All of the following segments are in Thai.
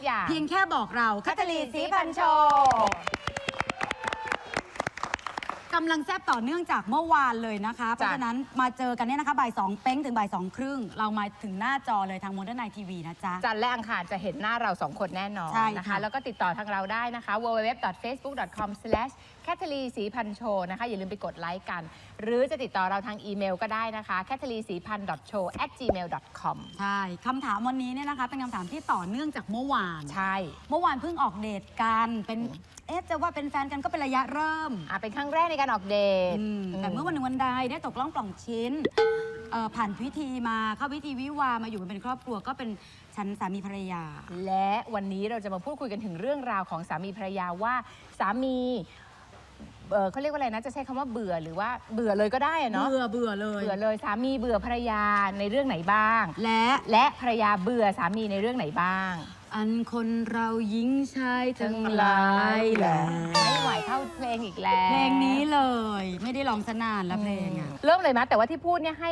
องทุกอย่าง เพียงแค่บอกเราคัตลีสีพันโชกำลังแซบต่อเนื่องจากเมื่อวานเลยนะคะ เพราะฉะนั้นมาเจอกันเนี่ยนะคะบ่ายสองเป้งถึงบ่ายสองครึ่ง เรามาถึงหน้าจอเลยทางโมเดิร์นไนทีวีนะจ๊ะ จันทร์และอังคารจะเห็นหน้าเราสองคนแน่นอนใช่นะคะค่ะแล้วก็ติดต่อทางเราได้นะคะ www.facebook.com c a t h l e สีพันโชนะคะ อย่าลืมไปกดไลค์กัน หรือจะติดต่อเราทางอีเมลก็ได้นะคะ c a t h l e สีพัน show at gmail com ใช่คำถามวันนี้เนี่ยนะคะ เป็นคำถามที่ต่อเนื่องจากเมื่อวาน ใช่เมื่อวานเพิ่งออกเดทกันเป็นเอ๊ะจะว่าเป็นแฟนกันก็เป็นระยะเริ่ม อะเป็นครั้งแรกในการออกเดทอืมแต่เมื่อวันหนึ่งวันใดได้ตกล่องปล่องชิ้นเอ่อผ่านพิธีมาเข้าพิธีวิวาห์มาอยู่กันเป็นครอบครัวก็เป็นฉันสามีภรรยา และวันนี้เราจะมาพูดคุยกันถึงเรื่องราวของสามีภรรยาว่าสามีเอ่อเขาเรียกว่าอะไรนะจะใช้คำว่าเบื่อหรือว่าเบื่อเลยก็ได้อะเนาะเบื่อเบื่อเลย เบื่อเลยสามีเบื่อภรรยาในเรื่องไหนบ้าง และและภรรยาเบื่อสามีในเรื่องไหนบ้าง อันคนเราหญิงชายทั้งหลายแหละไม่ไหวเท่าเพลงอีกแล้วเพลงนี้เลย ไม่ได้ร้องสนานแล้วเพลงอะเริ่มเลยนะแต่ว่าที่พูดเนี่ยให้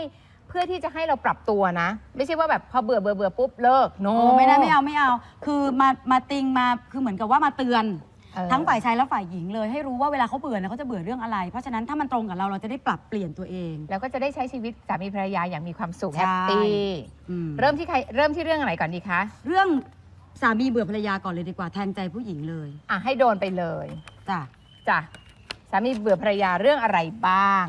เพื่อที่จะให้เราปรับตัวนะ ไม่ใช่ว่าแบบพอเบื่อเบื่อเบื่อปุ๊บเลิกโน โอ้ไม่ได้ไม่เอาไม่เอา คือมามาติงมาคือเหมือนกับว่ามาเตือน เออ ทั้งฝ่ายชายและฝ่ายหญิงเลยให้รู้ว่าเวลาเขาเบื่อเนี่ยเขาจะเบื่อเรื่องอะไร เพราะฉะนั้นถ้ามันตรงกับเราเราจะได้ปรับเปลี่ยนตัวเอง แล้วก็จะได้ใช้ชีวิตสามีภรรยาอย่างมีความสุขใช่ แฮปปี้อืมเริ่มที่ใครเริ่มที่เรื่องอะไรก่อนดีคะ เรื่อง สามีเบื่อภรรยาก่อนเลยดีกว่าแทนใจผู้หญิงเลยอะให้โดนไปเลยจ้ะจ้ะสามีเบื่อภรรยาเรื่องอะไรบ้าง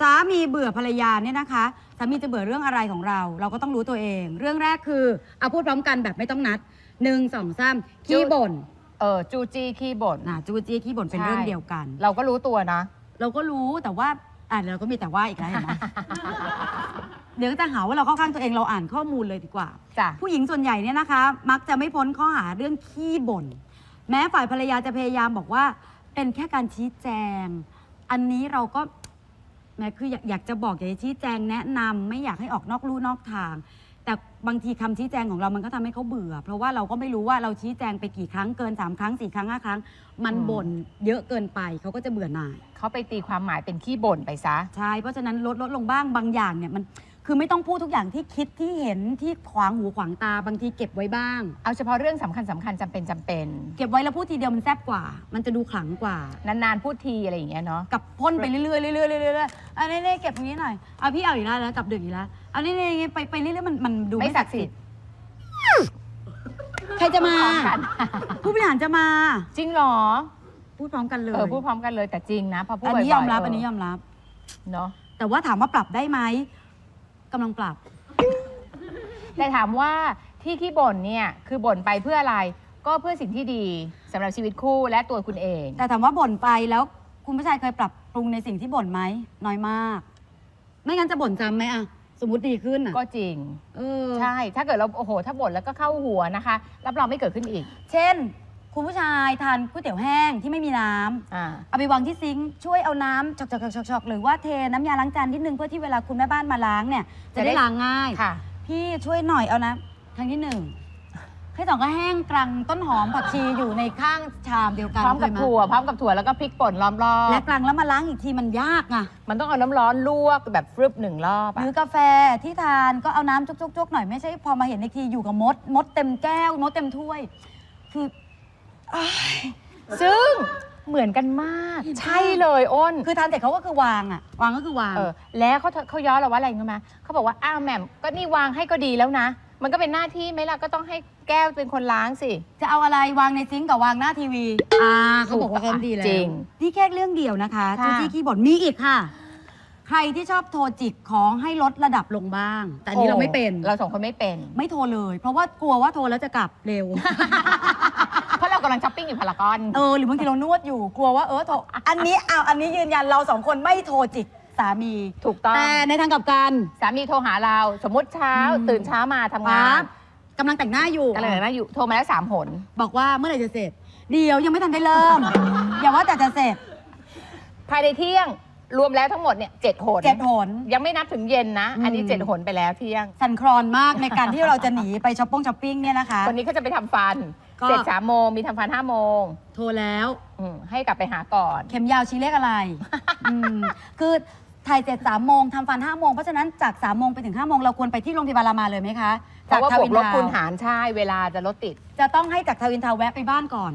สามีเบื่อภรรยาเนี่ยนะคะสามีจะเบื่อเรื่องอะไรของเรา เราก็ต้องรู้ตัวเอง เรื่องแรกคือเอาพูดพร้อมกันแบบไม่ต้องนัดหนึ่งสองสามขี้บ่นเออจูจีขี้บ่นนะจูจี้ขี้บ่นเป็นใช่เรื่องเดียวกัน เราก็รู้ตัวนะ เราก็รู้แต่ว่าอ่านเราก็มีแต่ว่าอีกแล้วเห็นไหม เดี๋ยวก็จะหาว่าเราเข้าข้างตัวเองเราอ่านข้อมูลเลยดีกว่า จ้ะ ผู้หญิงส่วนใหญ่เนี่ยนะคะ มักจะไม่พ้นข้อหาเรื่องขี้บ่น แม้ฝ่ายภรรยาจะพยายามบอกว่า เป็นแค่การชี้แจง อันนี้เราก็แม้คืออยากอยากจะบอกอยากจะชี้แจงแนะนำไม่อยากให้ออกนอกลู่นอกทาง แต่บางทีคำชี้แจงของเรามันก็ทำให้เขาเบื่อ เพราะว่าเราก็ไม่รู้ว่าเราชี้แจงไปกี่ครั้งเกินสามครั้งสี่ครั้งห้าครั้ง มันอืม บ่นเยอะเกินไปเขาก็จะเบื่อหน่าย เขาไปตีความหมายเป็นขี้บ่นไปซะ ใช่ เพราะฉะนั้นลดลดลงบ้างบางอย่างเนี่ยมัน คือไม่ต้องพูดทุกอย่างที่คิดที่เห็นที่ขวางหูขวางตาบางทีเก็บไว้บ้าง เอาเฉพาะเรื่องสำคัญสำคัญจำเป็นจำเป็น เก็บไว้แล้วพูดทีเดียวมันแซ่บกว่า มันจะดูขลังกว่า นานๆพูดทีอะไรอย่างเงี้ยเนาะ กับพ่นไปเรื่อยๆเรื่อยๆเรื่อยๆเรื่อยๆอันนี้ๆเก็บตรงนี้หน่อยเอาพี่เอาอีกแล้วแล้วกลับดึกอีกแล้วเอานี่ๆไปไปเรื่อยๆมันมันดูไม่ไม่ศัศักกดิ์ดิ์สิสิททธิ์ธิ์ใครจะมา พร้อมกัน ผู้บริหารจะมาจริงเหรอ พูดพร้อมกันเลยเออพูดพร้อมกันเลยแต่จริงนะพอพูดอันบ่อยนี้ๆยอมรับเอันนี้ยอมรับ เนาะแต่ว่าถามว่าปรับได้ไหม กำลังปรับ แต่ถามว่าที่ขี้บ่นเนี่ยคือบ่นไปเพื่ออะไร ก็เพื่อสิ่งที่ดีสำหรับชีวิตคู่และตัวคุณเอง แต่ถามว่าบ่นไปแล้วคุณผู้ชายเคยปรับปรุงในสิ่งที่บ่นไหมน้อยมาก ไม่งั้นจะบ่นจำไหมอะสมมติดีขึ้นอะก็จริง เออ ใช่ ถ้าเกิดเราโอ้โห ถ้าบ่นแล้วก็เข้าหัวนะคะ รับรองไม่เกิดขึ้นอีก เช่น คุณผู้ชายทานก๋วยเตี๋ยวแห้งที่ไม่มีน้ำอ่าเอาไปวางที่ซิงค์ช่วยเอาน้ำฉอกๆๆๆหรือว่าเทน้ำยาล้างจานนิดนึงเพื่อที่เวลาคุณแม่บ้านมาล้างเนี่ย จะได้ล้างง่าย ค่ะ พี่ช่วยหน่อยเอานะครั้งที่หนึ่งให้สองก็แห้งกรังต้นหอมผักชีอยู่ในข้างชามเดียวกันพร้อมกับเคยไหถั่วพร้อมกับถั่วแล้วก็พริกป่นล้อมรอบและกรังแล้วมาล้างอีกทีมันยากไงมันต้องเอาน้ำร้อนลวกแบบฟรึบหนึ่งรอบหอะรือกาแฟที่ทานก็เอาน้ำจุกๆๆหน่อยไม่ใช่พอมาเห็นในทีอยู่กับมด มดเต็มแก้วมดเต็มถ้วย คือ ซึ่งเหมือนกันมาก ใช่เลยอ้น คือทานเสร็จเขาก็คือวางอะวางก็คือวาง เออแล้วเขาเขาย้อนเราว่าอะไรรู้ไหมเขาบอกว่าอ้าวแหม่มก็นี่วางให้ก็ดีแล้วนะ มันก็เป็นหน้าที่ไหมล่ะก็ต้องให้แก้วเป็นคนล้างสิ จะเอาอะไรวางในซิงก์กับวางหน้าทีวี อ่าเขาบอกว่าถูกเขาดีแล้วจริง นี่แค่เรื่องเดียวนะคะค่ะ จูจี้ขี้บ่นมีอีกค่ะ ใครที่ชอบโทรจิกของให้ลดระดับลงบ้าง แต่อันนี้เราไม่เป็น เราสองคนไม่เป็น ไม่โทรเลย เพราะว่ากลัวว่าโทรแล้วจะกลับเร็วำลังช้อปปิ้งอยู่พารากอน เออหรือบางทีเรานวดอยู่กลัวว่าเออโทรอันนี้เอาอันนี้ยืนยันเราสองคนไม่โทรจิกสามีถูกต้อง แต่ในทางกลับกัน สามีโทรหาเรา สมมติเช้าอืมตื่นเช้ามาทำงาปั๊นบกำลังแต่งหน้าอยู่กันเลยนะอยู่โทรมาแล้วสามหน บอกว่าเมื่อไหร่จะเสร็จ เดี๋ยวยังไม่ทันได้เริ่ม อย่าว่าแต่จะเสร็จ ภายในเที่ยง รวมแล้วทั้งหมดเนี่ยเจ็ดหนเจ็ดหน ยังไม่นับถึงเย็นนะ อันนี้อืม เจ็ดหนไปแล้วเที่ยง สั่นคลอนมากในการที่เราจะหนีไปช้อปปิ้งช้อปปิ้งเนี่ยนะคะ คนนี้เขาจะไปทำฟันก็ เสร็จสามโมงมีทำฟันห้าโมงโทรแล้ว อืมให้กลับไปหาก่อน เข็มยาวชี้เลขอะไร อืมคือถ่ายเสร็จสามโมงทำฟันห้าโมงเพราะฉะนั้นจากสามโมงไปถึงห้าโมงเราควรไปที่โรงพยาบาลรามาเลยไหมคะ เพราะว่าทบววิกนลบทาวคูณหารใช่เวลาจะรถติด จะต้องให้จากทวินทาวน์แวะไปบ้านก่อน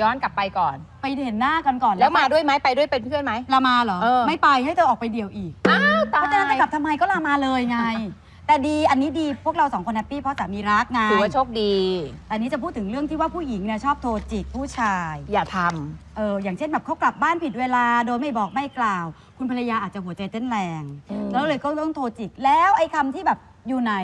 ย้อนกลับไปก่อน ไปเห็นหน้ากันก่อนแล้วมาด้วยไหมไปด้วยเป็นเพื่อนไหมรามาเหรอ เออ ไม่ไปให้เธอออกไปเดี่ยวอีก อ้าวตาเพราะฉะนั้นจะยกลับทำไมก็รามาเลยไง แต่ดีอันนี้ดีพวกเราสองคนแฮปปี้เพราะสามีรักไงถือว่าโชคดี อันนี้จะพูดถึงเรื่องที่ว่าผู้หญิงเนี่ยชอบโทรจิกผู้ชาย อย่าทเอออย่างเช่นแบบเขากลับบ้านผิดเวลาโดยไม่บอกไม่กล่าว คุณภรรยาอาจจะหัวใจเต้นแรงอืมแล้วเลยก็ต้องโทรจิก แล้วไอ้คำที่แบบอยู่ไหน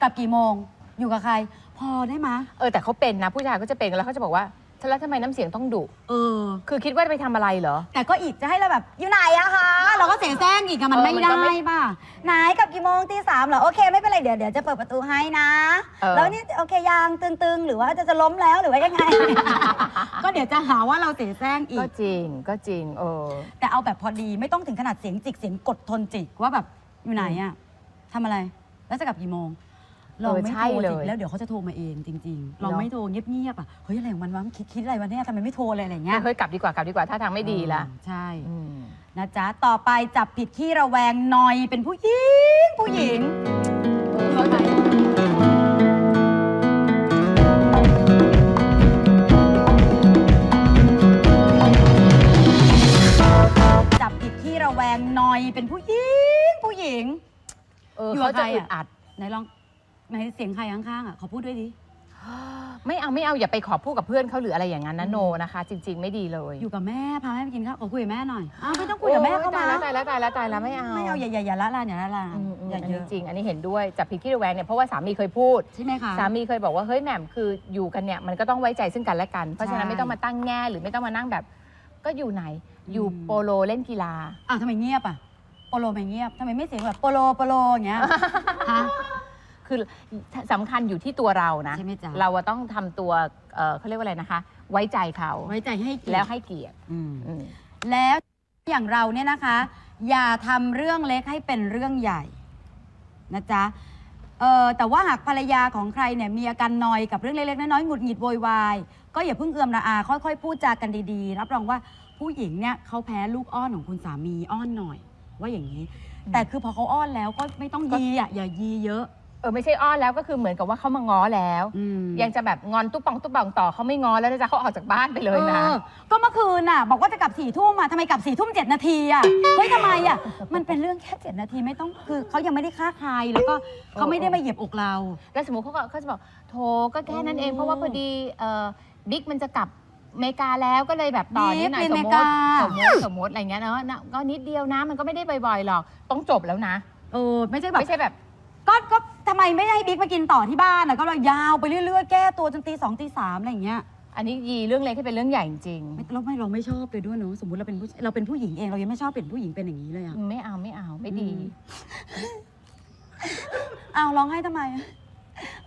กลับกี่โมง อยู่กับใคร พอได้มะำเออแต่เขาเป็นนะผู้ชายก็จะเป็นแล้วเขาจะบอกว่า แล้วทำไมน้ำเสียงต้องดุ เออ คือคิดว่าจะไปทำอะไรเหรอ แต่ก็อีกจะให้เราแบบอยู่ไหนอะคะเราก็เสียงแซงอีกอะมันเออไม่มันก็ได้ไม่ป่ะ ไหนกลับกี่โมงตีสามเหรอโอเคไม่เป็นไรเดี๋ยวเดี๋ยวจะเปิดประตูให้นะเออ แล้วนี่โอเคยางตึงๆ หรือว่าจะจะล้มแล้วหรือว่ายังไง ก็เดี๋ยวจะหาว่าเราเสียแซงอีก็ก จริงก็จริงเออ แต่เอาแบบพอดีไม่ต้องถึงขนาดเสียงจิกเสียงกดทนจิกว่าแบบอยู่ไหนอะทำอะไร แล้วจะกลับกี่โมง เราไม่ใช่โทรเลสิยแล้วเดี๋ยวเขาจะโทรมาเองจริงๆเราเนอะไม่โทรเงียบๆอะเฮ้ยอะไรของมันวะมันคิดคิดอะไรวะเนี่ยทำไมไม่โทรเลยอะไรเงี้ยเฮ้ยกลับดีกว่ากลับดีกว่าถ้าทางไม่ดีละเออใช่อืมนะจ๊ะต่อไปจับผิดขี้ระแวงนอยเป็นผู้หญิงผู้หญิงเข้าใจจับผิดขี้ระแวงนอยเป็นผู้หญิงผู้หญิงเอออยู่เขากับจะใครอึอะดอัดไหนลอง ไหนเสียงใครข้างๆอะขอพูดด้วยดิไม่เอาไม่เอาอย่าไปขอพูดกับเพื่อนเขาหรืออะไรอย่างนั้นนะโนนะคะ จริง ๆ ไม่ดีเลยอยู่กับแม่พาแม่ไปกินข้าวขอคุยกับแม่หน่อยอ้าวไม่ต้องคุยกับแม่เขาโอ้มาตายแล้วตายแล้วตายแล้วตายแล้วไม่เอาไม่เอาอย่าอย่าอย่าละลานอย่าละลานอืมอืมอย่าอันเยนี้อะจริง อันนี้เห็นด้วยจับผิดขี้ระแวงเนี่ยเพราะว่าสามีเคยพูด ใช่ไหมคะ สามีเคยบอกว่าเฮ้ยแหม่มคืออยู่กันเนี่ยมันก็ต้องไว้ใจซึ่งกันและกัน เพราะฉะนั้นใช่ไม่ต้องมาตั้งแง่หรือไม่ต้องมานั่งแบบ ก็อยู่ไหนอยู่อืม โปโลเล่นกีฬา อ้าวทำไมเงียบอะโปโลไม่เงียบทำไมไม่เสียงแบบโปโลโปโลอย่างเงี้ยฮะ คือสำคัญอยู่ที่ตัวเรานะใช่ไหมจ๊ะ เราอะต้องทำตัวเอ่อเขาเรียกว่าอะไรนะคะ ไว้ใจเขาไว้ใจให้เกียรติแล้วให้เกียรติอืมอืมแล้วอย่างเราเนี่ยนะคะ อย่าทำเรื่องเล็กให้เป็นเรื่องใหญ่นะจ๊ะเออแต่ว่าหากภรรยาของใครเนี่ยมีอาการนอยกับเรื่องเล็กๆน้อยๆหงุดหงิดโวยวายก็อย่าเพิ่งเอือมระอา ค่อยๆ พูดจากันดีๆ รับรองว่าผู้หญิงเนี่ยเขาแพ้ลูกอ้อนของคุณสามีอ้อนหน่อย ว่าอย่างนี้ แต่คือพอเขาอ้อนแล้วก็ไม่ต้องยีอะอย่ายีเยอะเออไม่ใช่อ้อนแล้วก็คือเหมือนกับว่าเขามาง้อแล้ว อืมยังจะแบบงอนตุ๊บปองตุ๊บปองต่อเขาไม่ง้อแล้วนะจ๊ะเขาออกจากบ้านไปเลยนะ ออก็เมื่อคืนน่ะ บอกว่าจะกลับสี่ทุ่มอะทำไมกลับสี่ทุ่มเจ็ดนาทีอะ เฮ้ยทำไมอะ มันเป็นเรื่องแค่เจ็ดนาทีไม่ต้องคือเขายังไม่ได้ฆ่าใครแล้วก็เขาไม่ได้มาเหยียบอกเรา แล้วสมมติเขาก็เขาจะบอกโถก็แค่นั้นเอง โอ้เพราะว่าพอดีเอ่อบิ๊กมันจะกลับอเมริกาแล้วก็เลยแบบต่อนิดหน่อยบิ๊กสไปมอเมมริติกา สมมติสมมติอะไรเงี้ยเนาะนะก็นิดเดียวนะมันก็ไม่ได้บ่อยๆหรอกต้องจบแล้วนะ เออไม่ใช่แบบไม่ใช่แบบ ก็ก็ ทำไมไม่ให้บิ๊กมากินต่อที่บ้านอะก็เลยยาวไปเรื่อยๆ แก้ตัวจนตีสองตีสามอะไรอย่างเงี้ยอันนี้ยีเรื่องเล็กให้เป็นเรื่องใหญ่จริงไม่เราไม่เราไม่ชอบเลยด้วยเนอะสมมติเราเป็นผู้เราเป็นผู้หญิงเองเรายังไม่ชอบเป็นผู้หญิงเป็นอย่างนี้เลยอะๆไม่เอาไม่เอาไม่ดีอืมอ้าวร้องไห้ทำไม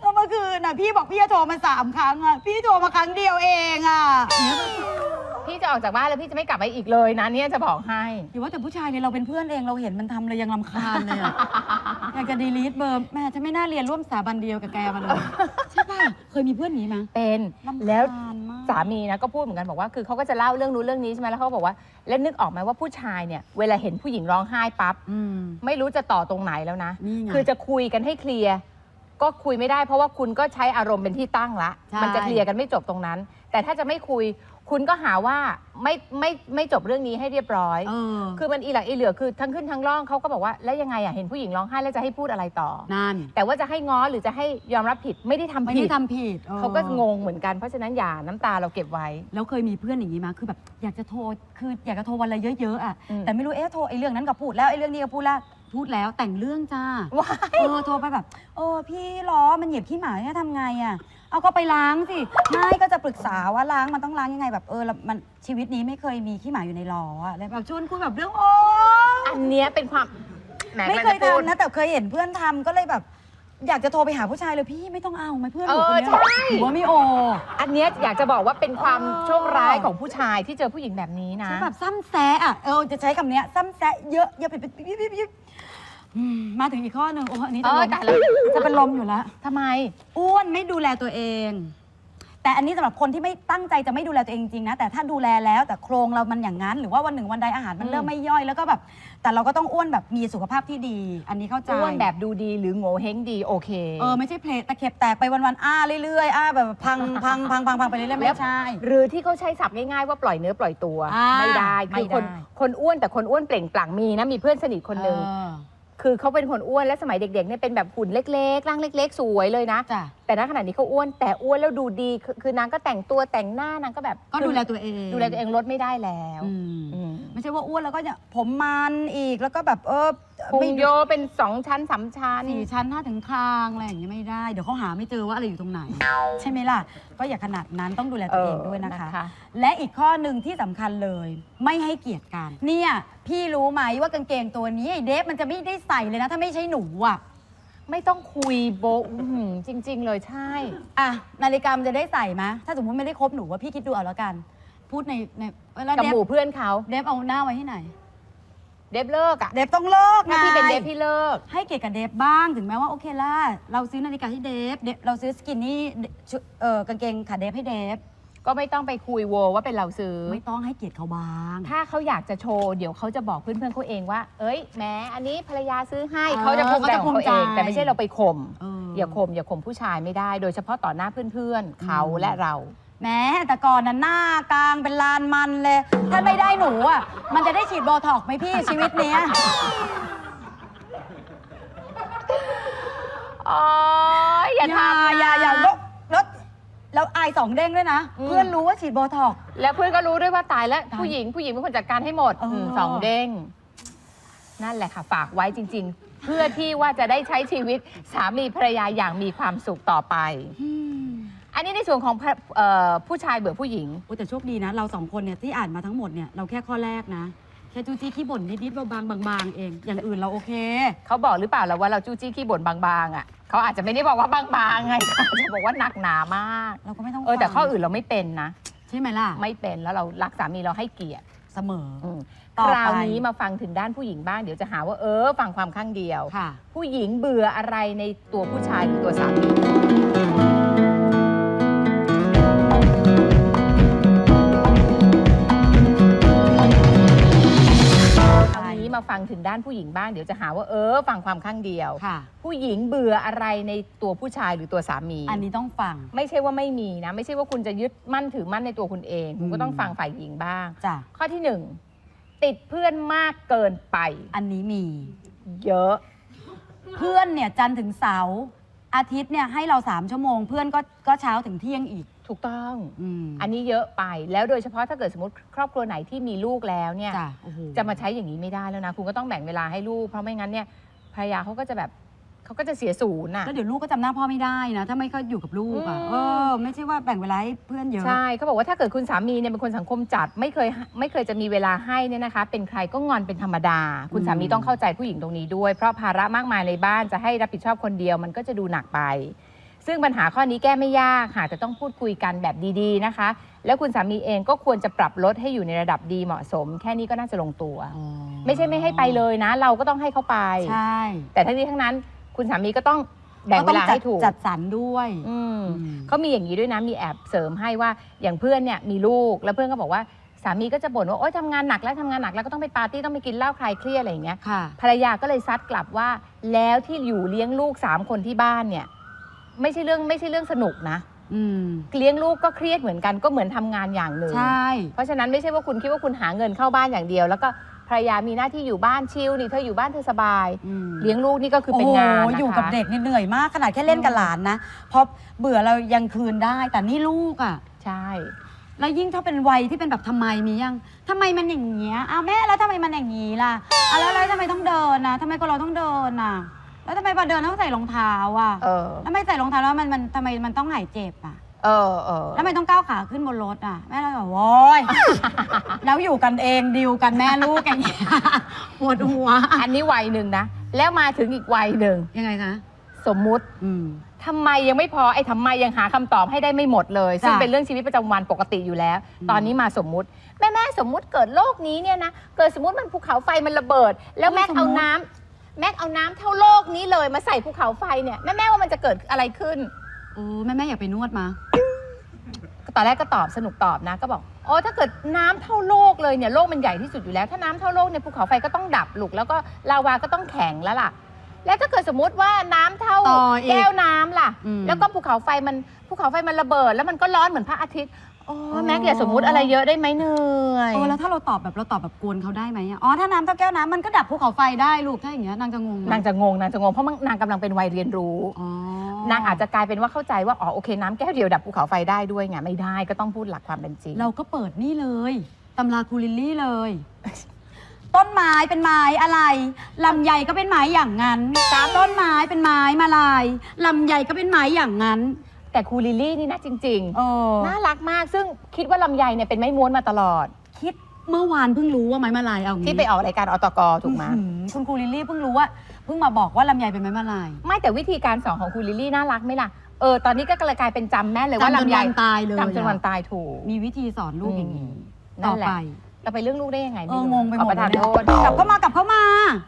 ก็เมื่อคืนน่ะพี่บอกพี่จะโทรมาสามครั้งอะพี่โทรมาครั้งเดียวเองอะพี่จะออกจากบ้านแล้วพี่จะไม่กลับไปอีกเลยนะเนี่ยจะบอกให้ อย่าว่าแต่ผู้ชายเลยเราเป็นเพื่อนเองเราเห็นมันทำเลยยังลำคาญเลยอะ อยากจะดีลีทเบอร์แม่ฉันไม่น่าเรียนร่วมสถาบันเดียวกับแกมาเลยใช่ป่ะเคยมีเพื่อนอย่างนี้มั้ยเป็นรำคาญแล้วมาก สามีนะก็พูดเหมือนกันบอกว่าคือเขาก็จะเล่าเรื่องนู้นเรื่องนี้ใช่ไหมแล้วเขาก็บอกว่าแล้วนึกออกไหมว่าผู้ชายเนี่ยเวลาเห็นผู้หญิงร้องไห้ปั๊บอืม ไม่รู้จะต่อตรงไหนแล้วนะ นี่ไง คือจะคุยกันให้เคลียร์ ก็คุยไม่ได้เพราะว่าคุณก็ใช้อารมณ์เป็นที่ตั้งละ ใช่ มันจะเคลียร์กันไม่จบตรงนั้น แต่ถ้าจะไม่คุย คุณก็หาว่าไม่ไม่ไม่จบเรื่องนี้ให้เรียบร้อย เออคือมันอีหลักอีเหลือคือทั้งขึ้นทั้งล่องเขาก็บอกว่าแล้วยังไงอะเห็นผู้หญิงร้องไห้แล้วจะให้พูดอะไรต่อ นั่นแต่ว่าจะให้ง้อหรือจะให้ยอมรับผิดไม่ได้ทำไม่ผิได้ดทำผิดออเขาก็งงเหมือนกันเพราะฉะนั้นอย่าน้ำตาเราเก็บไว้ แล้วเคยมีเพื่อนอย่างนี้มาคือแบบอยากจะโทรคืออยากจะโทรวันละเยอะๆอะอืม แต่ไม่รู้เอ๊ะโทรไอ้เรื่องนั้นก็พูดแล้วไอ้เรื่องนี้ก็พูดแล้ว พูดแล้วแต่งเรื่องจ้าว้ายเออโทรไปแบบเออพี่ล้อมันเหยียบขี้หมาเนี่ยทำไงอะ เอาก็ไปล้างสิไม่ก็จะปรึกษาว่าล้างมันต้องล้างยังไงแบบเออแล้วมันชีวิตนี้ไม่เคยมีขี้หมาอยู่ในล้ออะแล้วแบบชวนคุยแบบเรื่องโอ้อันเนี้ยเป็นความแหไม่กำลังเคยจะพูด ทำนะแต่เคยเห็นเพื่อนทำก็เลยแบบ อยากจะโทรไปหาผู้ชายเลยพี่ไม่ต้องเอาไหมเพื่อนหนูเอคอนเนี้ยใช่ หนูว่าไม่โออันเนี้ยอยากจะบอกว่าเป็นความเออโชคร้ายของผู้ชายที่เจอผู้หญิงแบบนี้นะใช่แบบซ้ำแซะอะเออจะใช้คำเนี้ยซ้ำแซะเยอะเยอะไปยิบยิบยิบยิบอืมมาถึงอีกข้อหนึ่งโอ้อันนี้เอจะอล้มแต่ละจะเป็นลมอยู่แล้ว ทำไม อ้วนไม่ดูแลตัวเอง แต่อันนี้สำหรับคนที่ไม่ตั้งใจจะไม่ดูแลตัวเองจริงๆนะ แต่ถ้าดูแลแล้วแต่โครงเรามันอย่างนั้น หรือว่าวันหนึ่งวันใดอาหารมันอืมเริ่มไม่ย่อยแล้วก็แบบ แต่เราก็ต้องอ้วนแบบมีสุขภาพที่ดี อันนี้เข้าใจอ้วนแบบดูดีหรือโง่เฮงดีโอเค เออไม่ใช่เพลทตะเข็บแตกไปวันๆอ้าเรื่อยๆอ้าแบบพังพังพังพังพังไปเรื่อยๆไม่ใช่ หรือที่เขาใช้ศัพท์ง่ายๆว่าปล่อยเนื้อปล่อยตัว อ่าไม่ได้ไม่คือคนได้ คนอ้วนแต่คนอ้วนเปล่งปลั่งมีนะมีเพื่อนสนิทคนหนึ่งเออคือเขาเป็นคนอ้วนและสมัยเด็กๆเนี่ยเป็นแบบหุ่นเล็กๆร่างเล็ก ๆ สวยเลยนะ จ้ะ แต่ณขณะนี้เขาอ้วนแต่อ้วนแล้วดูดีคือคือนางก็แต่งตัวแต่งหน้านางก็แบบก็ดูแลตัวเองดูแลตัวเองลดไม่ได้แล้วอืมอืมไม่ใช่ว่าอ้วนแล้วก็จะผมมันอีกแล้วก็แบบเออพุงไม่โยเป็นสองชั้นสามชั้น สี่ชั้นห้าถึงคางอะไรอย่างเงี้ยไม่ได้ เดี๋ยวเขาหาไม่เจอว่าอะไรอยู่ตรงไหน ใช่ไหมล่ะ ก็อย่าขนาดนั้นต้องดูแลตัวเองด้วยนะคะ และอีกข้อหนึ่งที่สำคัญเลยไม่ให้เกียรติกัน เนี่ย พี่รู้ไหมว่ากางเกงตัวนี้ไอ้เดฟมันจะไม่ได้ใส่เลยนะ ถ้าไม่ใช่หนูอะ ไม่ต้องคุยโบะอื้อหือจริง ๆ เลยใช่ อะนาฬิกามันจะได้ใส่ไหมถ้าสมมติไม่ได้คบหนูว่าพี่คิดดูเอาแล้วกัน พูดในในเวลากับเดฟหมู่เพื่อนเขา เดฟเอาหน้าไว้ที่ไหน เดฟเลิกอะเดฟต้องเลิกไงถ้าพี่เป็นเดฟพี่เลิก ให้เกียรติกับเดฟบ้างถึงแม้ว่าโอเคล่ะเราซื้อนาฬิกาให้เดฟเดฟเราซื้อสกินนี่ชุดเอ่อกางเกงขาเดฟให้เดฟ ก็ไม่ต้องไปคุยโวว่าเป็นเราซื้อ ไม่ต้องให้เกียรติเขาบ้าง ถ้าเขาอยากจะโชว์เดี๋ยวเขาจะบอกเพื่อนๆเขาเองว่า เอ้ยแหม้อันนี้ภรรยาซื้อให้เออเขาจะภูมิใจของเขาเขาจะภูเอมิงใจ แต่ไม่ใช่เราไปข่มเอออย่าข่มอย่าข่มผู้ชายไม่ได้ โดยเฉพาะต่อหน้าเพื่อนๆเขาและเราแม้แต่ก่อนน่ะหน้ากลางเป็นลานมันเลย ถ้าไม่ได้หนูอะ มันจะได้ฉีดโบท็อกซ์ไหมพี่ชีวิตเนี้ย อ๋ออย่าทำอย่าอย่าแล้วแล้ว แล้วอายสองเด้งด้วยนะ อืม เพื่อนรู้ว่าฉีดโบท็อกซ์ แล้วเพื่อนก็รู้ด้วยว่าตายแล้วตายผู้หญิงผู้หญิงเป็นคนจัดการให้หมดเอออื มสองเด้ง นั่นแหละค่ะ ฝากไว้จริง ๆ เพื่อที่ว่าจะได้ใช้ชีวิตสามีภรรยาอย่างมีความสุขต่อไป อันนี้ในส่วนของพระเอ่อผู้ชายเบื่อผู้หญิง โอ้แต่โชคดีนะ เราสองคนเนี่ยที่อ่านมาทั้งหมดเนี่ยเราแค่ข้อแรกนะแค่จูจี้ขี้บ่นนิดๆบางๆบางๆเอง อย่างอื่นเราโอเค เขาบอกหรือเปล่าแล้วว่าเราจู้จี้ขี้บ่นบางๆอะเขาอาจจะไม่ได้บอกว่าบางๆไงเขาอาจจะบอกว่าหนักหนามาก เราก็ไม่ต้องเออแต่ฟังข้ออื่นเราไม่เป็นนะ ใช่ไหมล่ะไม่เป็นแล้วเรารักสามีเราให้เกียรติเสมออืมต่อคไปราวนี้มาฟังถึงด้านผู้หญิงบ้างเดี๋ยวจะหาว่าเออฟังความข้างเดียว ค่ะ ผู้หญิงเบื่ออะไรในตัวผู้ชายหรือตัวสามี มาฟังถึงด้านผู้หญิงบ้างเดี๋ยวจะหาว่าเออฟังความข้างเดียว ค่ะ ผู้หญิงเบื่ออะไรในตัวผู้ชายหรือตัวสามี อันนี้ต้องฟัง ไม่ใช่ว่าไม่มีนะ ไม่ใช่ว่าคุณจะยึดมั่นถือมั่นในตัวคุณเองคุณก็ต้องฟังฝ่ายหญิงบ้าง จ้ะ ข้อที่หนึ่งติดเพื่อนมากเกินไป อันนี้มี เยอะ เพื่อนเนี่ยจันทร์ถึงเสาร์อาทิตย์เนี่ยให้เราสามชั่วโมง เพื่อนก็ก็เช้าถึงเที่ยงอีก ถูกต้อง อืมอันนี้เยอะไปแล้วโดยเฉพาะถ้าเกิดสมมติครอบครัวไหนที่มีลูกแล้วเนี่ย จ้ะโอ้โหจะมาใช้อย่างนี้ไม่ได้แล้วนะ คุณก็ต้องแบ่งเวลาให้ลูก เพราะไม่งั้นเนี่ยภรรยาเขาก็จะแบบเขาก็จะเสียศูนย์อะ แล้วเดี๋ยวลูกก็จำหน้าพ่อไม่ได้นะ ถ้าไม่ก็อยู่กับลูกอะอืม เออไม่ใช่ว่าแบ่งเวลาให้เพื่อนเยอะ ใช่เขาบอกว่าถ้าเกิดคุณสามีเนี่ยเป็นคนสังคมจัดไม่เคยไม่เคยจะมีเวลาให้เนี่ยนะคะ เป็นใครก็งอนเป็นธรรมดา คุณสามีอืม ต้องเข้าใจผู้หญิงตรงนี้ด้วย เพราะภาระมากมายในบ้านจะให้รับผิดชอบคนเดียวมันก็จะดูหนักไป ซึ่งปัญหาข้อนี้แก้ไม่ยากค่ะแต่ต้องพูดคุยกันแบบดีๆนะคะ แล้วคุณสามีเองก็ควรจะปรับลดให้อยู่ในระดับดีเหมาะสม แค่นี้ก็น่าจะลงตัวอ๋อไม่ใช่ไม่ให้ไปเลยนะ เราก็ต้องให้เขาไป ใช่ แต่ทั้งนี้ทั้งนั้นคุณสามีก็ต้องแบ่งเวลาก็ต้องจัดให้ถูกจัดสรรด้วยอืมอืมเขามีอย่างนี้ด้วยนะมีแอบเสริมให้ว่าอย่างเพื่อนเนี่ยมีลูกแล้วเพื่อนก็บอกว่าสามีก็จะบ่นว่าโอ๊ยทำงานหนักแล้วทำงานหนักแล้วก็ต้องไปปาร์ตี้ต้องไปกินเหล้าคลายเครียดอะไรอย่างเงี้ยค่ะภรรยาก็เลยซัดกลับว่า แล้วที่อยู่เลี้ยงลูกสามคนที่บ้านเนี่ย ไม่ใช่เรื่องไม่ใช่เรื่องสนุกนะอืม เลี้ยงลูกก็เครียดเหมือนกันก็เหมือนทำงานอย่างหนึ่ง ใช่ เพราะฉะนั้นไม่ใช่ว่าคุณคิดว่าคุณหาเงินเข้าบ้านอย่างเดียว แล้วก็ภรรยามีหน้าที่อยู่บ้านชิลนี่เธออยู่บ้านเธอสบาย อืม เลี้ยงลูกนี่ก็คือเป็นงานโอ้นะคะโหอยู่กับเด็กนี่เหนื่อยมากขนาดแค่เล่นกับหลานนะเพราะเบื่อเรายังคืนได้ แต่นี่ลูกอะ ใช่ แล้วยิ่งถ้าเป็นวัยที่เป็นแบบทำไมมียังทำไมมันอย่างเงี้ยอ้าวแม่แล้วทำไมมันอย่างงี้ล่ะอะแล้วแล้วทำไมต้องเดินนะทำไมคนเราต้องเดินน่ะ แล้วทำไมพอเดินต้องใส่รองเท้าอะเออ แล้วไม่ใส่รองเท้าแล้วมันมันทำไมมันต้องหายเจ็บอะ เออเออ แล้วทำไมต้องก้าวขาขึ้นบนรถอะ แม่เราแบบโว้ย แล้วอยู่กันเองดิวกันแม่ลูกอย่างเงี้ยปวดหัว อันนี้วัยหนึ่งนะ แล้วมาถึงอีกวัยหนึ่ง ยังไงคะ สมมุติอืม ทำไมยังไม่พอไอ้ทำไมยังหาคำตอบให้ได้ไม่หมดเลย ซึ่งจ้ะเป็นเรื่องชีวิตประจำวันปกติอยู่แล้ว อืม ตอนนี้มาสมมุติ แม่แม่สมมุติเกิดโลกนี้เนี่ยนะ เกิดสมมติมันภูเขาไฟมันระเบิด แล้วแม็กเอาน้ำ แม็กเอาน้ำเท่าโลกนี้เลยมาใส่ภูเขาไฟเนี่ยแม่แม่ว่ามันจะเกิดอะไรขึ้น โอ้แม่แม่อยากไปนวดมา ตอนแรกก็ตอบสนุกตอบนะ ก็บอกโอ้ถ้าเกิดน้ำเท่าโลกเลยเนี่ยโลกมันใหญ่ที่สุดอยู่แล้ว ถ้าน้ำเท่าโลกเนี่ยภูเขาไฟก็ต้องดับลูกแล้วก็ลาวาก็ต้องแข็งแล้วล่ะ แล้วถ้าเกิดสมมติว่าน้ำเท่าต่ออีกแก้วน้ำล่ะ อืม แล้วก็ภูเขาไฟมันภูเขาไฟมันระเบิด แล้วมันก็ร้อนเหมือนพระอาทิตย์ โอ้แม็กอย่าสมมุติอะไรเยอะได้ไหมเหนื่อยเออแล้วถ้าเราตอบแบบเราตอบแบบกวนเขาได้ไหมอะอ๋อถ้าน้ำเท่าแก้วน้ำมันก็ดับภูเขาไฟได้ลูกถ้าอย่างเงี้ยนางจะงงไหมนางจะงงนางจะงงเพราะมันนางกำลังเป็นวัยเรียนรู้ อ๋อนางอาจจะกลายเป็นว่าเข้าใจว่าอ๋อโอเคน้ำแก้วเดียวดับภูเขาไฟได้ด้วยไงไม่ได้ก็ต้องพูดหลักความเป็นจริง เราก็เปิดนี่เลยตำราคูลิลลี่เลย ต้นไม้เป็นไม้อะไรลำไยก็เป็นไม้อย่างนั้นต้นไม้เป็นไม้มาลายลำไยก็เป็นไม้อย่างนั้น แต่ครูลิลลี่นี่นะจริงเออๆน่ารักมากซึ่งคิดว่าลำไยเนี่ยเป็นไม้ม้วนมาตลอด คิดเมื่อวานเพิ่งรู้ว่าไม้มาลายเอางี้ที่ไปออกรายการอตกถูกไหมอื้อหือคุณครูลิลลี่เพิ่งรู้ว่าเพิ่งมาบอกว่าลำไยเป็นไม้มาลายไม่แต่วิธีการสอนของครูลิลลี่น่ารักไหมล่ะเออตอนนี้ก็กลายเป็นจำแม่นเลยว่าจำจนลำไยวันตายเลยจำจนวันอะตายถูกมีวิธีสอนลูกอย่างนี้นั่ต่อนแหละไป เราไปเรื่องลูกได้ยังไงเอไม่อรู้งงไปหมเอาดประทานเลยโทษ กลับเข้ามากลับเข้ามา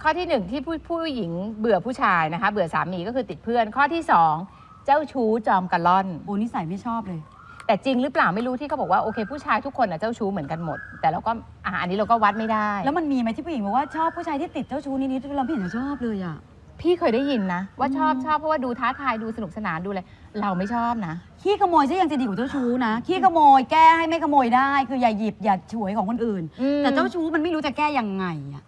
ข้อที่หนึ่งที่ผู้ผู้หญิงเบื่อผู้ชายนะคะ เบื่อสามีก็คือติดเพื่อนข้อที่สอง เจ้าชู้จอมกระล่อน โอ้นิสัยไม่ชอบเลย แต่จริงหรือเปล่าไม่รู้ที่เขาบอกว่าโอเค ผู้ชายทุกคนน่ะเจ้าชู้เหมือนกันหมด แต่เราก็อะอันนี้เราก็วัดไม่ได้แล้วมันมีไหมที่ผู้หญิงบอกว่าชอบผู้ชายที่ติดเจ้าชู้นิดๆเราไม่เห็นจะชอบเลยอะ พี่เคยได้ยินนะ ว่าชอบอืมชอบเพราะว่าดูท้าทายดูสนุกสนานดูเลยเราไม่ชอบนะ ขี้ขโมยซะยังจะดีกว่าเจ้าชู้นะ ขี้ขโมยแก้ให้ไม่ขโมยได้ คืออย่าหยิบอย่าฉวยของคนอื่น แต่เจ้าชู้มันไม่รู้จะแก้ยังไงอะ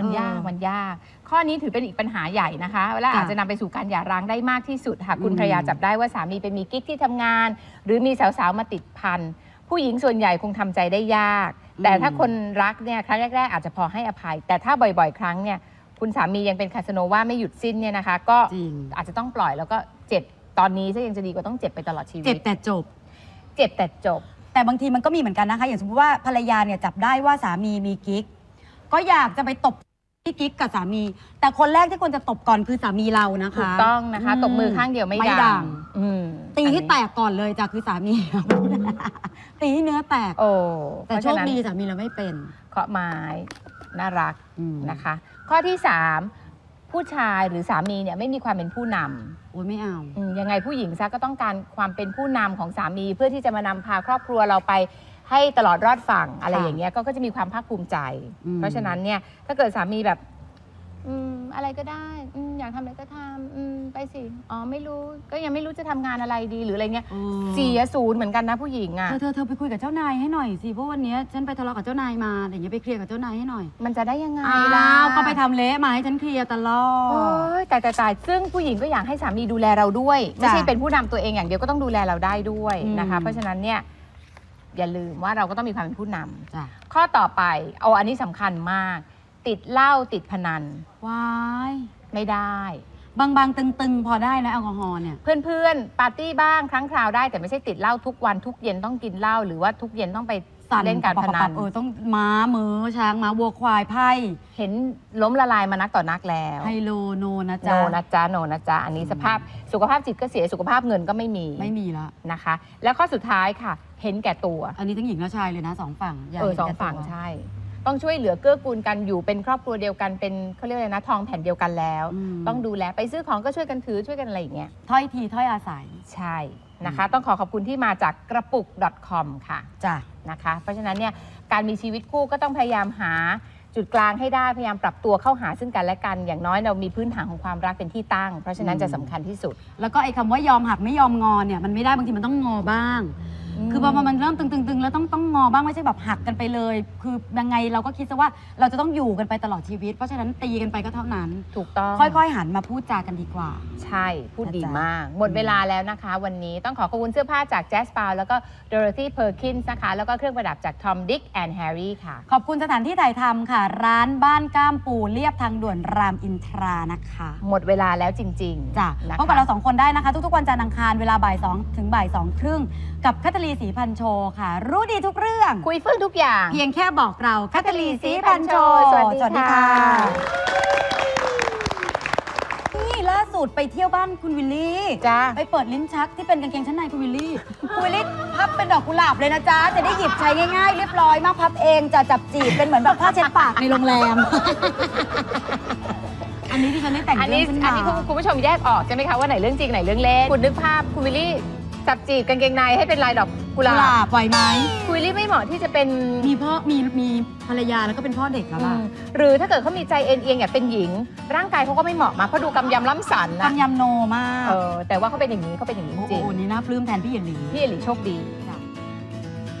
มันยากเออมันยาก ข้อนี้ถือเป็นอีกปัญหาใหญ่นะคะและอาจจะนำไปสู่การหย่าร้างได้มากที่สุดหากคุณอืมภรรยาจับได้ว่าสามีไปมีกิ๊กที่ทำงาน หรือมีสาวๆมาติดพันผู้หญิงส่วนใหญ่คงทำใจได้ยาก แต่ถ้าคนรักเนี่ยครั้งแรกๆอาจจะพอให้อภัย แต่ถ้าบ่อยๆ ครั้งเนี่ยคุณสามียังเป็นคาสโนว่าไม่หยุดสิ้นเนี่ยนะคะ ก็จริงอาจจะต้องปล่อยแล้วก็เจ็บตอนนี้ซะยังจะดีกว่าต้องเจ็บไปตลอดชีวิต เจ็บแต่จบ เจ็บแต่จบ แต่บางทีมันก็มีเหมือนกันนะคะ อย่างสมมติว่าภรรยาเนี่ยจับได้ว่าสามีมีกิ๊ก ก็อยากจะไปตบ ที่กิ๊กกับสามี แต่คนแรกที่ควรจะตบก่อนคือสามีเรานะคะ ถูกต้องนะคะตบมือข้างเดียวไม่ไม่ดัดังงอืมตีให้อันนี้แตกก่อนเลยจ้ะคือสามีตีให้เนื้อแตก โอ้แต่โชคดีสามีเราไม่เป็นเคาะไม้น่ารักอืมนะคะ ข้อที่ 3 ผู้ชายหรือสามีเนี่ยไม่มีความเป็นผู้นโอ้ยไม่เอาำอืมยังไงผู้หญิงซะก็ต้องการความเป็นผู้นำของสามีเพื่อที่จะมานำพาครอบครัวเราไป ให้ตลอดรอดฝั่งอะไรค่ะอย่างเงี้ยก็ก็จะมีความภาคภูมิใจ อืม เพราะฉะนั้นเนี่ยถ้าเกิดสามีแบบ อืมอะไรก็ได้อืมอยากทำอะไรก็ทำอืมไปสิอ๋อไม่รู้ก็ยังไม่รู้จะทำงานอะไรดีหรืออะไรเงี้ยเออเสียศูนย์เหมือนกันนะผู้หญิงอะเธอเธอเธอไปคุยกับเจ้านายให้หน่อยสิเพราะวันเนี้ยฉันไปทะเลาะกับเจ้านายมาอะไรอย่างเงี้ยไปเคลียร์กับเจ้านายให้หน่อยมันจะได้ยังไงอ้าล่ะวก็ไปทำเละมาให้ฉันเคลียร์ตลอโอ้ดยตายตายตายซึ่งผู้หญิงก็อยากให้สามีดูแลเราด้วย ไม่ใช่จ้ะเป็นผู้นำตัวเองอย่างเดียวก็ต้องดูแลเราได้ด้วยนะคะ อืม เพราะฉะนั้นเนี่ย อย่าลืมว่าเราก็ต้องมีความเป็นผู้นำจ้ะข้อต่อไปเอาอันนี้สำคัญมาก ติดเหล้าติดพนันวายไม่ได้บางบางๆ ตึงๆ พอได้นะแอลกอฮอล์เนี่ย เพื่อนๆ ปาร์ตี้บ้างครั้งคราวได้แต่ไม่ใช่ติดเหล้าทุกวันทุกเย็นต้องกินเหล้าหรือว่าทุกเย็นต้องไป สั่นเล่นการพนัปันบๆเออต้องม้ามือช้างม้าวัวควายไพ่เห็นล้มละลายมานักต่อนักแล้วไฮโลโนนะโนจ๊ะนะจ๊ะโนนะจ๊ะอันนี้สภาพสุขภาพจิตก็เสียสุขภาพเงินก็ไม่มีไม่มีละนะคะ แล้วข้อสุดท้ายค่ะ เห็นแก่ตัว อันนี้ทั้งหญิงและชายเลยนะสองฝั่งย่าเออห็นสองแก่ตัวฝั่งใช่ต้องช่วยเหลือเกื้อกูลกันอยู่เป็นครอบครัวเดียวกันเป็นเขาเรียกอะไรนะทองแผ่นเดียวกันแล้วมต้องดูแลไปซื้อของก็ช่วยกันถือช่วยกันอะไรอย่างเงี้ยถ้อยทีถ้อยอาศัยใช่ นะคะ ต้องขอขอบคุณที่มาจากกระปุก .com ค่ะจ้ะนะคะ เพราะฉะนั้นเนี่ยการมีชีวิตคู่ก็ต้องพยายามหาจุดกลางให้ได้พยายามปรับตัวเข้าหาซึ่งกันและกัน อย่างน้อยเรามีพื้นฐานของความรักเป็นที่ตั้ง เพราะฉะนั้นจะสำคัญที่สุด แล้วก็ไอ้คำว่ายอมหักไม่ยอมงอเนี่ยมันไม่ได้บางทีมันต้องงอบ้าง คือพอมันเริ่มตึงๆๆแล้วต้องต้องงอบ้างไม่ใช่แบบหักกันไปเลย คือยังไงเราก็คิดซะว่าเราจะต้องอยู่กันไปตลอดชีวิต เพราะฉะนั้นตีกันไปก็เท่านั้น ถูกต้อง ค่อยๆ หันมาพูดจากันดีกว่า ใช่ พูดดีนะจ๊ะมาก หมดเวลาแล้วนะคะ วันนี้ต้องขอขอบคุณเสื้อผ้าจาก Jazz p o w แล้วก็ Dorothy Perkins นะคะ แล้วก็เครื่องประดับจาก Tom Dick and Harry ค่ะ ขอบคุณสถานที่ถ่ายทำค่ะ ร้านบ้านก้ามปูเรียบทางด่วนรามอินทรานะคะ หมดเวลาแล้วจริงๆจ้ะนะคะพบกับเราสองคนได้นะคะ ทุกๆวันจันทร์อังคารเวลาบ่ายสองถึงบ่ายสองครึ่ง กับคัตลีศรีพันโชค่ะ รู้ดีทุกเรื่อง คุยเฟื่องทุกอย่าง เพียงแค่บอกเราคัตลีศรีพันโชสวัสดีค่ะ นี่ล่าสุดไปเที่ยวบ้านคุณวิลลี่จ้าไปเปิดลิ้นชักที่เป็นกางเกงชั้นในคุณวิลลี่ คุณวิลลี่พับเป็นดอกกุหลาบเลยนะจ๊ะ จะได้หยิบใช้ง่ายๆ เรียบร้อยมากพับเองจะจับจีบเป็นเหมือนแบบผ้าเช็ดปากในโรงแรมอันนี้ที่ฉันได้แต่งอันเรื่นี้องขึ้นอันมานี้คุณคุณผู้ชมแยกออกใช่ไหมคะว่าไหนเรื่องจริงไหนเรื่องเล่น คุณนึกภาพคุณวิลลี่ จับจีบกางเกงในให้เป็นลายดอกกุหลาบไหวไหมคุยลี่ไม่เหมาะที่จะเป็นมีพ่อมีมีภรรยาแล้วก็เป็นพ่อเด็กแล้วอืล่ะมหรือถ้าเกิดเขามีใจเอ็นเอียงอยากเป็นหญิง ร่างกายเขาก็ไม่เหมาะมาเพราะดูกำยำล้ำสันนะกำยำโนมากเออแต่ว่าเขาเป็นอย่างนี้เขาเป็นอย่างนี้โอ้จริงโหนี่น่าปลื้มแทนพี่หยินหลีพี่เอหลีโชคดี